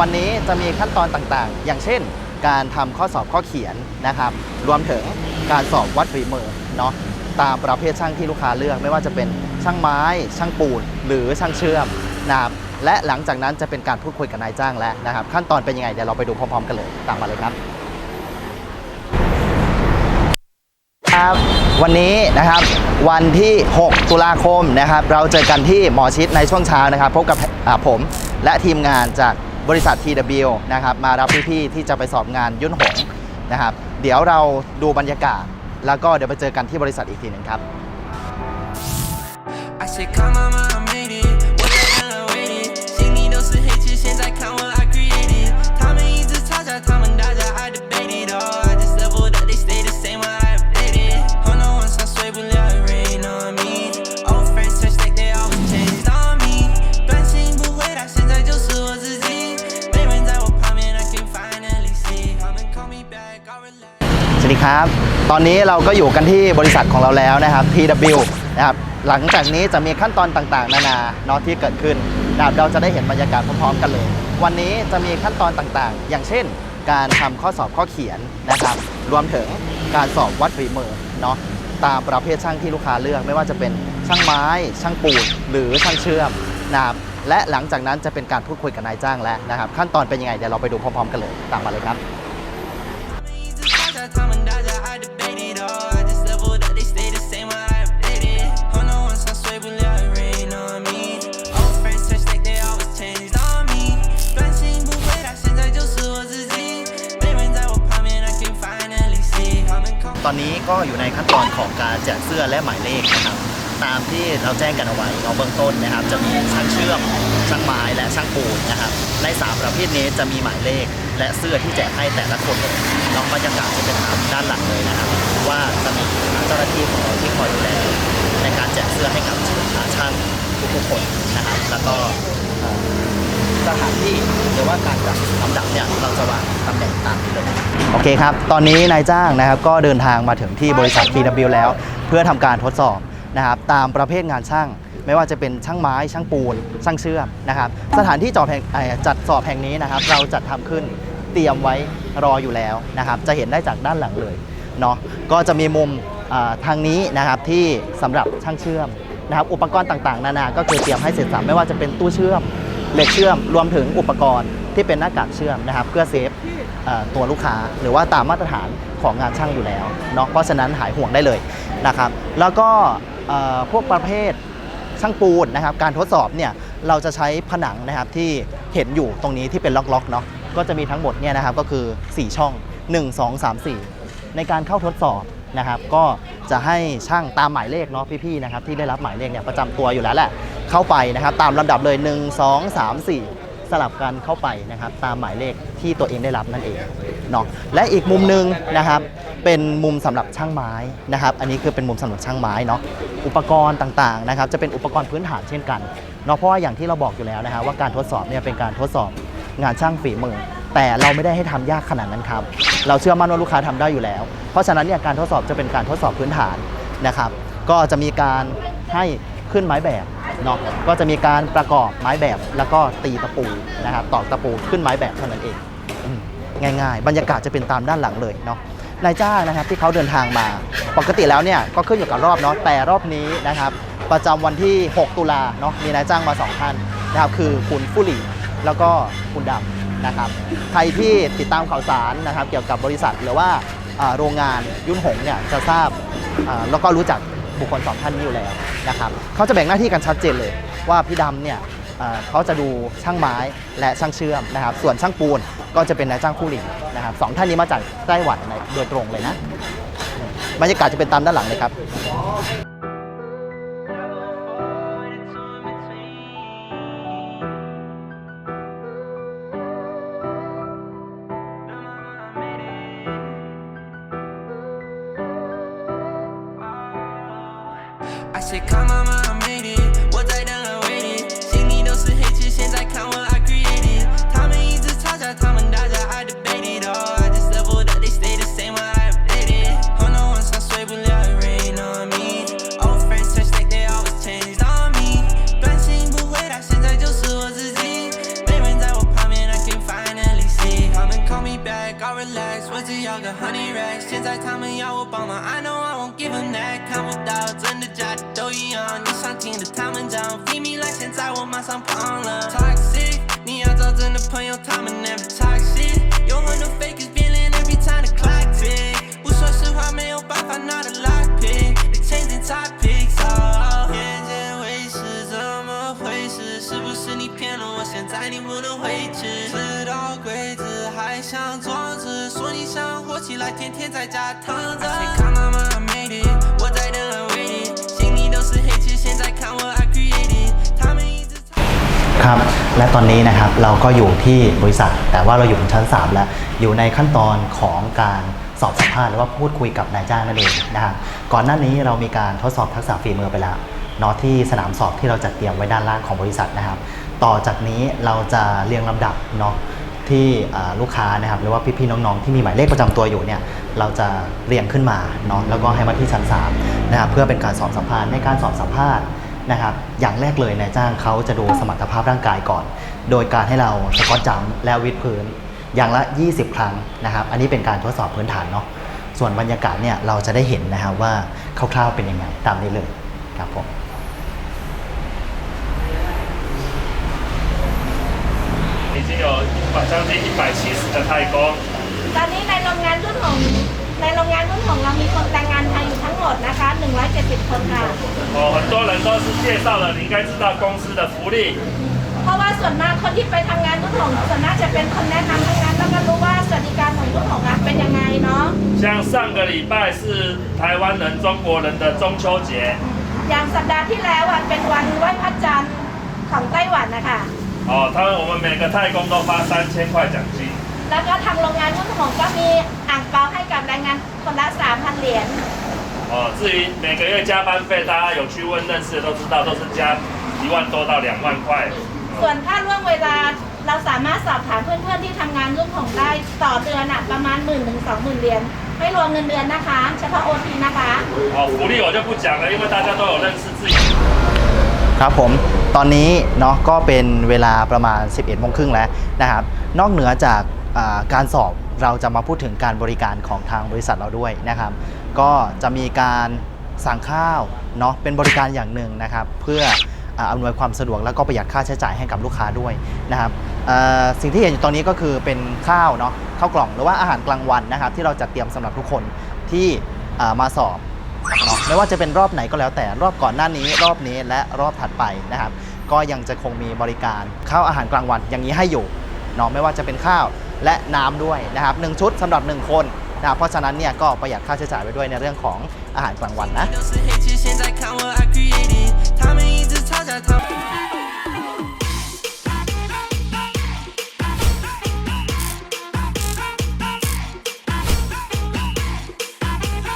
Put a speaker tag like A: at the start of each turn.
A: วันนี้จะมีขั้นตอนต่างๆ อย่างเช่น การทำข้อสอบข้อเขียนนะครับ รวมถึงการสอบวัดฝีมือเนาะตามประเภทช่างที่ลูกค้าเลือก ไม่ว่าจะเป็นช่างไม้ ช่างปูน หรือช่างเชื่อมนะครับและหลังจากนั้นจะเป็นการพูดคุยกับนายจ้างแล้วนะครับ ขั้นตอนเป็นยังไงเดี๋ยวเราไปดูพร้อมๆกันเลยตามมาเลยครับครับวันนี้นะครับวันที่ 6 ตุลาคมนะครับ เราเจอกันที่หมอชิดในช่วงเช้านะครับ พบกับผมและทีมงานจาก บริษัท TW นะครับมารับพี่ๆที่จะไปสอบงานยุ่นหงนะครับ เดี๋ยวเราดูบรรยากาศ แล้วก็เดี๋ยวไปเจอกันที่บริษัทอีกทีหนึ่งครับ
B: I say, come on,
A: สวัสดีครับ ตอนนี้เราก็อยู่กันที่บริษัทของเราแล้วนะครับ TW นะครับ หลังจากนี้จะมีขั้นตอนต่างๆ นานาเนาะที่เกิดขึ้นนะครับเราจะได้เห็นบรรยากาศพร้อมๆกันเลย วันนี้จะมีขั้นตอนต่างๆ อย่างเช่น การทำข้อสอบข้อเขียนนะครับ รวมถึงการสอบวัดฝีมือเนาะตามประเภทช่างที่ลูกค้าเลือกไม่ว่าจะเป็นช่างไม้ ช่างปูนหรือช่างเชื่อมนะครับและหลังจากนั้นจะเป็นการพูดคุยกับนายจ้างแล้วนะครับ ขั้นตอนเป็นยังไงเดี๋ยวเราไปดูพร้อมๆ กันเลยตามมาเลยครับ
B: shot time and dodge, I debate it all. I just leveled up, they stay the same when I updated. Hold on, once I swear, will I rain on me? Old friends touch like they always changed on me. Bouncing, but wait, I said I just was a Z. They went out with Palm and I can finally see. Come and come.
A: ตอนนี้ก็อยู่ในขั้นตอนของการแจกเสื้อและหมายเลขนะครับ ตามที่เราแจ้งกันเอาไว้เราะเบื้องต้นนะครับ จะมีช่างเชื่อมช่างไม้และช่างปูนนะครับในสามประเภทนี้จะมีหมายเลข และเสื้อที่แจกให้แต่ละคนเลยลองบรรยากาศจะเป็นตามด้านหลังเลยนะครับ ว่าจะมีเจ้าหน้าที่ของเราที่คอยดูแลในการแจกเสื้อให้กับช่างทุกๆคนนะครับ แล้วก็สถานที่หรือว่าการจัดลำดับเนี่ยเราจะวางตำแหน่งตามนี้เลยโอเคครับ ตอนนี้นายจ้างนะครับก็เดินทางมาถึงที่บริษัท TW แล้ว เพื่อทำการทดสอบนะครับตามประเภทงานช่าง ไม่ว่าจะเป็นช่างไม้ ช่างปูน ช่างเชื่อมนะครับ สถานที่จอดแห่งจัดสอบแห่งนี้นะครับ เราจัดทำขึ้น เตรียมไว้รออยู่แล้วนะครับ จะเห็นได้จากด้านหลังเลยเนาะก็จะมีมุมทางนี้นะครับที่สำหรับช่างเชื่อมนะครับอุปกรณ์ต่างๆ นานา ก็คือเตรียมให้เสร็จสับไม่ว่าจะเป็นตู้เชื่อมเหล็กเชื่อม รวมถึงอุปกรณ์ที่เป็นหน้ากากเชื่อมนะครับ เพื่อเซฟตัวลูกค้าหรือว่าตามมาตรฐานของงานช่างอยู่แล้วเนาะเพราะฉะนั้นหายห่วงได้เลยนะครับ แล้วก็พวกประเภทช่างปูนนะครับ การทดสอบเนี่ยเราจะใช้ผนังนะครับที่เห็นอยู่ตรงนี้ที่เป็นล็อกๆเนาะ ก็จะมีทั้งหมดเนี่ยนะครับก็คือ 4 ช่อง 1 2 3 4 ในการเข้าทดสอบนะครับ ก็จะให้ช่างตามหมายเลขเนาะพี่ๆนะครับที่ได้รับหมายเลขเนี่ยประจำตัวอยู่แล้วแหละเข้าไปนะครับ ตามลำดับเลย 1 2 3 4 สลับกันเข้าไปนะครับ ตามหมายเลขที่ตัวเองได้รับนั่นเองเนาะและอีกมุมหนึ่งนะครับ เป็นมุมสำหรับช่างไม้นะครับ อันนี้คือเป็นมุมสำหรับช่างไม้เนาะอุปกรณ์ต่างๆนะครับ จะเป็นอุปกรณ์พื้นฐานเช่นกันเนาะเพราะว่าอย่างที่เราบอกอยู่แล้วนะครับว่าการทดสอบเนี่ยเป็นการทดสอบ งานช่างฝีมือ แต่เราไม่ได้ให้ทำยากขนาดนั้นครับ เราเชื่อมั่นว่าลูกค้าทำได้อยู่แล้ว เพราะฉะนั้นเนี่ยการทดสอบจะเป็นการทดสอบพื้นฐานนะครับ ก็จะมีการให้ขึ้นไม้แบบเนาะก็จะมีการประกอบไม้แบบแล้วก็ตีตะปูนะครับตอกตะปูขึ้นไม้แบบเท่านั้นเองง่าย ๆ บรรยากาศจะเป็นตามด้านหลังเลยเนาะนายจ้างนะครับที่เขาเดินทางมา ปกติแล้วเนี่ยก็ขึ้นอยู่กับรอบเนาะแต่รอบนี้นะครับ ประจำวันที่ 6 ตุลาเนาะมีนายจ้างมาสองท่านนะครับคือคุณฟุหลี แล้วก็คุณดำนะครับใครที่ติดตามข่าวสารนะครับเกี่ยวกับบริษัทหรือว่าโรงงานยุ่นหงเนี่ยจะทราบแล้วก็รู้จักบุคคลสองท่านนี้อยู่แล้วนะครับเขาจะแบ่งหน้าที่กันชัดเจนเลยว่าพี่ดำเนี่ยเขาจะดูช่างไม้และช่างเชื่อมนะครับ ส่วนช่างปูนก็จะเป็นนายจ้างคู่หลีนะครับสองท่านนี้มาจากไต้หวันโดยตรงเลยนะบรรยากาศจะเป็นตามด้านหลังเลยครับ
B: I said, come 我只要个 honey rack，现在他们要我帮忙，I know I won't give them that，看不到真的假的都一样，你想听的他们讲，feed me like 现在我马上胖了 你不能回去，知道规则还想装着，说你想火起来，天天在家躺着。看妈妈 I made it，我在等 I waited，心里都是黑漆，现在看我 I created，他们一直吵。
A: ครับ และตอนนี้นะครับเราก็อยู่ที่บริษัท แต่ว่าเราอยู่บนชั้น 3 แล้ว อยู่ในขั้นตอนของการสอบสัมภาษณ์หรือว่าพูดคุยกับนายจ้างนั่นเองนะครับก่อนหน้านี้เรามีการทดสอบทักษะฝีมือไปแล้วเนาะที่สนามสอบที่เราจัดเตรียมไว้ด้านล่างของบริษัทนะครับ ต่อจากนี้เราจะเรียงลำดับเนาะที่ลูกค้านะครับหรือว่าพี่ๆน้องๆที่มีหมายเลขประจำตัวอยู่เนี่ยเราจะเรียงขึ้นมาเนาะแล้วก็ให้มาที่ชั้น3นะครับเพื่อเป็นการสอบสัมภาษณ์ในการสอบสัมภาษณ์นะครับอย่างแรกเลยนายจ้างเขาจะดูสมรรถภาพร่างกายก่อน โดยการให้เราสกอตจัมและวิดพื้น อย่างละ 20 ครั้งนะครับ อันนี้เป็นการทดสอบพื้นฐานเนาะส่วนบรรยากาศเนี่ยเราจะได้เห็นนะครับว่าคร่าวๆเป็นยังไงตามนี้เลยครับผม
C: 经有一百将近一百七十个太公，
D: ตอนนี้ในโรงงานรุ่นของในโรงงานรุ่นของเรามีคนแต่งงานไทยอยู่ทั้งหมดนะคะ 170 คนค่ะ
C: 哦，很多人都是介绍了，你应该知道公司的福利。
D: เพราะว่าส่วนมากคนที่ไปทำงานรุ่นของส่วนมากจะเป็นคนแนะนำทั้งนั้นแล้วก็รู้ว่าสวัสดิการของรุ่นของอ่ะเป็นยังไงเนาะ
C: 像上个礼拜是台湾人、中国人的中秋节，
D: อย่างสัปดาห์ที่แล้วอ่ะเป็นวันไหว้พระจันทร์ของไต้หวันนะคะ
C: 哦，他们我们每个太公都发三千块奖金。
D: แล้วก็ทางโรงงานรุ่นของก็มีอ่างเปาให้กับแรงงานคนละ 3,000 เหรียญ
C: 哦，至于每个月加班费，大家有去问认识的都知道，都是加一万多到两万块。
D: ส่วนค่าล่วงเวลาเราสามารถสอบถามเพื่อนๆที่ทำงานรุ่นของได้ต่อเดือนอะประมาณหมื่นถึงสองหมื่นเหรียญไม่รวมเงินเดือนนะคะ เฉพาะโอทีนะคะ
C: 哦，福利我就不讲了，因为大家都有认识自己。
A: ครับผมตอนนี้เนาะก็เป็นเวลาประมาณ 11โมงครึ่งแล้วนะครับ นอกเหนือจากการสอบเราจะมาพูดถึงการบริการของทางบริษัทเราด้วยนะครับ ก็จะมีการสั่งข้าวเนาะเป็นบริการอย่างหนึ่งนะครับ เพื่ออำนวยความสะดวกแล้วก็ประหยัดค่าใช้จ่ายให้กับลูกค้าด้วยนะครับสิ่งที่เห็นอยู่ตอนนี้ก็คือเป็นข้าวเนาะข้าวกล่องหรือว่าอาหารกลางวันนะครับ ที่เราจัดเตรียมสำหรับทุกคนที่มาสอบ ไม่ว่าจะเป็นรอบไหนก็แล้วแต่รอบก่อนหน้านี้ รอบนี้และรอบถัดไปนะครับ ก็ยังจะคงมีบริการข้าวอาหารกลางวันอย่างนี้ให้อยู่เนาะไม่ว่าจะเป็นข้าวและน้ำด้วยนะครับหนึ่งชุดสำหรับหนึ่งคนนะครับเพราะฉะนั้นเนี่ยก็ประหยัดค่าใช้จ่ายไปด้วยในเรื่องของอาหารกลางวันนะ